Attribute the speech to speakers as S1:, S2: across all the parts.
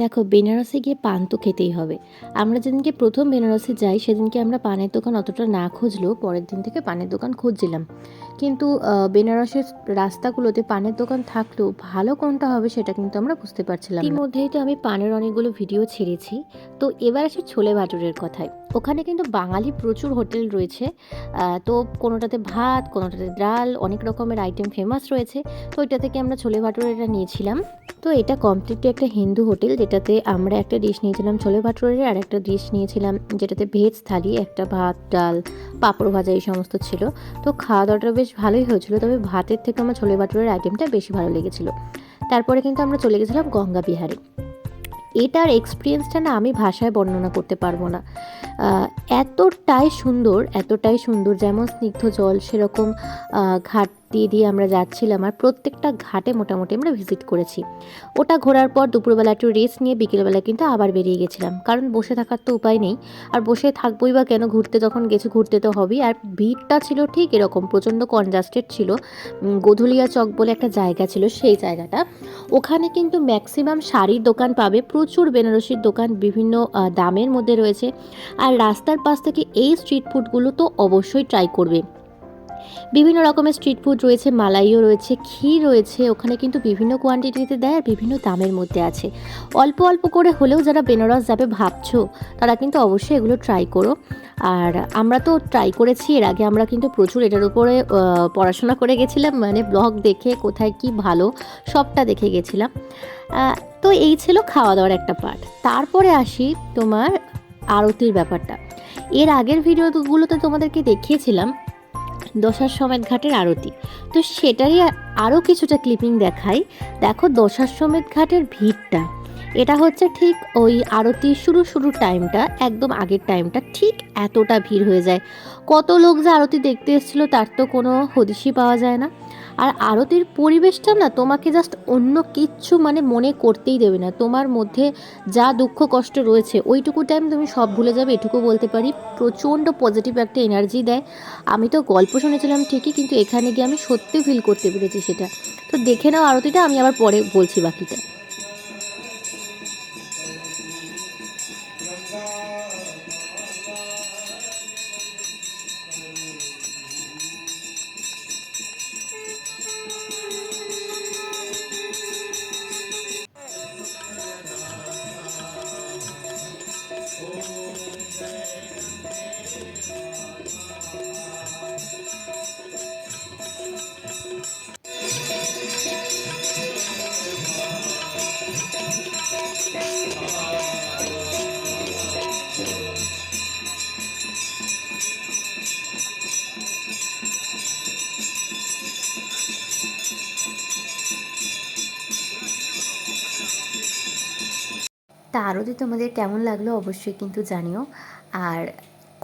S1: দেখো, বেনারসে গিয়ে পান তো খেতেই হবে। আমরা যেদিনকে প্রথম বেনারসে যাই, সেদিনকে আমরা পানের দোকান অতটা না খুঁজলেও পরের দিন থেকে পানের দোকান খুঁজছিলাম। কিন্তু বেনারসের রাস্তাগুলোতে পানের দোকান থাকলেও ভালো কোনটা হবে সেটা কিন্তু আমরা বুঝতে পারছিলাম না। ইতিমধ্যেই তো আমি পানের অনেকগুলো ভিডিও ছেড়েছি। তো এবার আসি ছোলে ভাটুরের কথায়। ওখানে কিন্তু বাঙালি প্রচুর হোটেল রয়েছে। তো কোনোটাতে ভাত, কোনোটাতে ডাল, অনেক রকমের আইটেম ফেমাস রয়েছে। তো ওইটা থেকে আমরা ছোলে ভাটুরেটা নিয়েছিলাম। তো এটা কমপ্লিটলি একটা হিন্দু হোটেল যেটাতে আমরা একটা ডিশ নিয়েছিলাম ছোলে ভাটুরের আর একটা ডিশ নিয়েছিলাম, যেটাতে ভেজ থালি, একটা ভাত, ডাল, পাঁপড় ভাজা এই সমস্ত ছিল। তো খাওয়া দাওয়াটা বেশ ভালোই হয়েছিল, তবে ভাতের থেকে আমার ছোলে ভাটুরের আইটেমটা বেশি ভালো লেগেছিল। তারপরে কিন্তু আমরা চলে গেছিলাম গঙ্গা বিহারে। এটার এক্সপিরিয়েন্সটা না আমি ভাষায় বর্ণনা করতে পারব না। এতটাই সুন্দর এতটাই সুন্দর, যেমন স্নিগ্ধ জল সেরকম ঘাট দিয়ে দিয়ে আমরা যাচ্ছিলাম আর প্রত্যেকটা ঘাটে মোটামুটি আমরা ভিজিট করেছি। ওটা ঘোরার পর দুপুরবেলা একটু রেস্ট নিয়ে বিকেলবেলা কিন্তু আবার বেরিয়ে গেছিলাম। কারণ বসে থাকার তো উপায় নেই। আর বসে থাকবোই বা কেন, ঘুরতে যখন গেছি ঘুরতে তো হবেই। আর ভিড়টা ছিল ঠিক এরকম, প্রচণ্ড কনজাস্টেড ছিল। গোধুলিয়া চক বলে একটা জায়গা ছিল, সেই জায়গাটা। ওখানে কিন্তু ম্যাক্সিমাম শাড়ির দোকান পাবে। প্রচুর বেনারসির দোকান, বিভিন্ন দামের মধ্যে রয়েছে। আর রাস্তার পাশ থেকে এই স্ট্রিট ফুডগুলো তো অবশ্যই ট্রাই করবে। বিভিন্ন রকমের স্ট্রিট ফুড রয়েছে, মালাইও রয়েছে ক্ষীর রয়েছে, ওখানে কিন্তু বিভিন্ন কোয়ান্টিটিতে দেয় আর বিভিন্ন দামের মধ্যে আছে। অল্প অল্প করে হলেও যারা বেনারস যাবে ভাবছ, তারা কিন্তু অবশ্যই এগুলো ট্রাই করো। আর আমরা তো ট্রাই করেছি, এর আগে আমরা কিন্তু প্রচুর এটার উপরে পড়াশোনা করে গেছিলাম মানে ব্লগ দেখে কোথায় কি ভালো, সবটা দেখে গেছিলাম। তো এই ছিল খাওয়া দাওয়ার একটা পার্ট তারপরে আসি তোমার আরতির ব্যাপারটা। এর আগের ভিডিওগুলোতে তোমাদেরকে দেখিয়েছিলাম দশার সমেত ঘাটের আরতি। তো সেটারই আরও কিছুটা ক্লিপিং দেখাই। দেখো দশার সমেত ঘাটের ভিড়টা। এটা হচ্ছে ঠিক ওই আরতি শুরু শুরু টাইমটা একদম আগের টাইমটা ঠিক এতটা ভিড় হয়ে যায়। কত লোক যে আরতি দেখতে এসেছিল তার তো কোনো হদিশই পাওয়া যায় না। আর আরতির পরিবেশটা না তোমাকে জাস্ট অন্য কিচ্ছু মানে মনে করতেই দেবে না। তোমার মধ্যে যা দুঃখ কষ্ট রয়েছে, ওইটুকু টাইম তুমি সব ভুলে যাবে, এটুকু বলতে পারি। প্রচণ্ড পজিটিভ একটা এনার্জি দেয়। আমি তো গল্প শুনেছিলাম ঠিকই, কিন্তু এখানে গিয়ে আমি সত্যি ফিল করতে পেরেছি সেটা। তো দেখে নাও আরতিটা, আমি আবার পরে বলছি বাকিটা। তা আরতি তোমাদের কেমন লাগল অবশ্যই কিন্তু জানিও। আর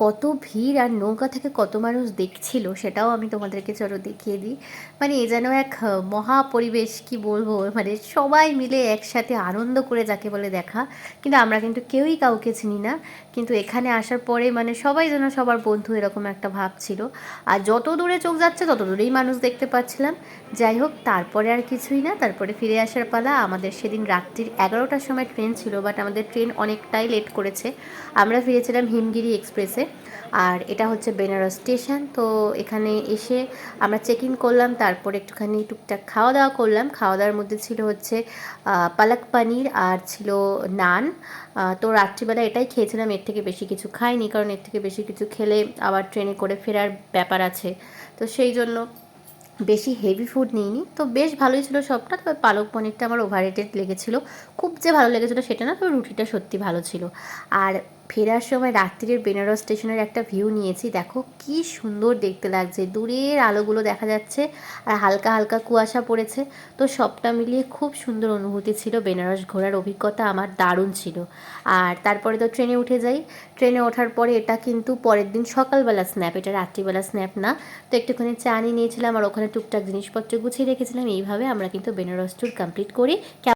S1: কত ভিড় আর নৌকা থেকে কত মানুষ দেখছিল সেটাও আমি তোমাদেরকে চলো দেখিয়ে দিই। মানে এ যেন এক মহা পরিবেশ কি বলব? মানে সবাই মিলে একসাথে আনন্দ করে যাকে বলে দেখা। কিন্তু আমরা কিন্তু কেউই কাউকে চিনি না। কিন্তু এখানে আসার পরে মানে সবাই যেন সবার বন্ধু এরকম একটা ভাব ছিল। আর যত দূরে চোখ যাচ্ছে তত দূরেই মানুষ দেখতে পাচ্ছিলাম। যাই হোক, তারপরে আর কিছুই না। তারপরে ফিরে আসার পালা। আমাদের সেদিন রাত্রির এগারোটার সময় ট্রেন ছিল বাট আমাদের ট্রেন অনেকটাই লেট করেছে। আমরা ফিরেছিলাম হিমগিরি এক্সপ্রেসে আর এটা হচ্ছে বেনারস স্টেশন। তো এখানে এসে আমরা চেক ইন করলাম, তারপরে একটুখানি টুকটাক খাওয়া দাওয়া করলাম। খাওয়া দাওয়ার মধ্যে ছিল হচ্ছে পালক পানির আর ছিল নান। তো রাত্রিবেলা এটাই খেয়েছিলাম, এর থেকে বেশি কিছু খাইনি, কারণ এর থেকে বেশি কিছু খেলে আবার ট্রেনে করে ফেরার ব্যাপার আছে। তো সেই জন্য বেশি হেভি ফুড নিইনি। তো বেশ ভালোই ছিল সবটা, তবে পালক পনিরটা আমার ওভার রেটেড লেগেছিল। খুব যে ভালো লেগেছিলো সেটা না, তবে রুটিটা সত্যি ভালো ছিল। আর ফেরার সময় রাত্রির বেনারস স্টেশনের একটা ভিউ নিয়েছি। দেখো কি সুন্দর দেখতে লাগছে। দূরের আলোগুলো দেখা যাচ্ছে আর হালকা হালকা কুয়াশা পড়েছে। তো সবটা মিলিয়ে খুব সুন্দর অনুভূতি ছিল বেনারস ঘোরার অভিজ্ঞতা আমার দারুণ ছিল। আর তারপরে তো ট্রেনে উঠে যাই। ট্রেনে ওঠার পরে এটা কিন্তু পরের দিন সকালবেলা স্ন্যাপ, এটা রাত্রিবেলা স্ন্যাপ না। তো একটুখানি চা নিয়ে নিয়েছিলাম আর ওখানে টুকটাক জিনিসপত্র গুছিয়ে রেখেছিলাম। এইভাবে আমরা কিন্তু বেনারস ট্যুর কমপ্লিট করি।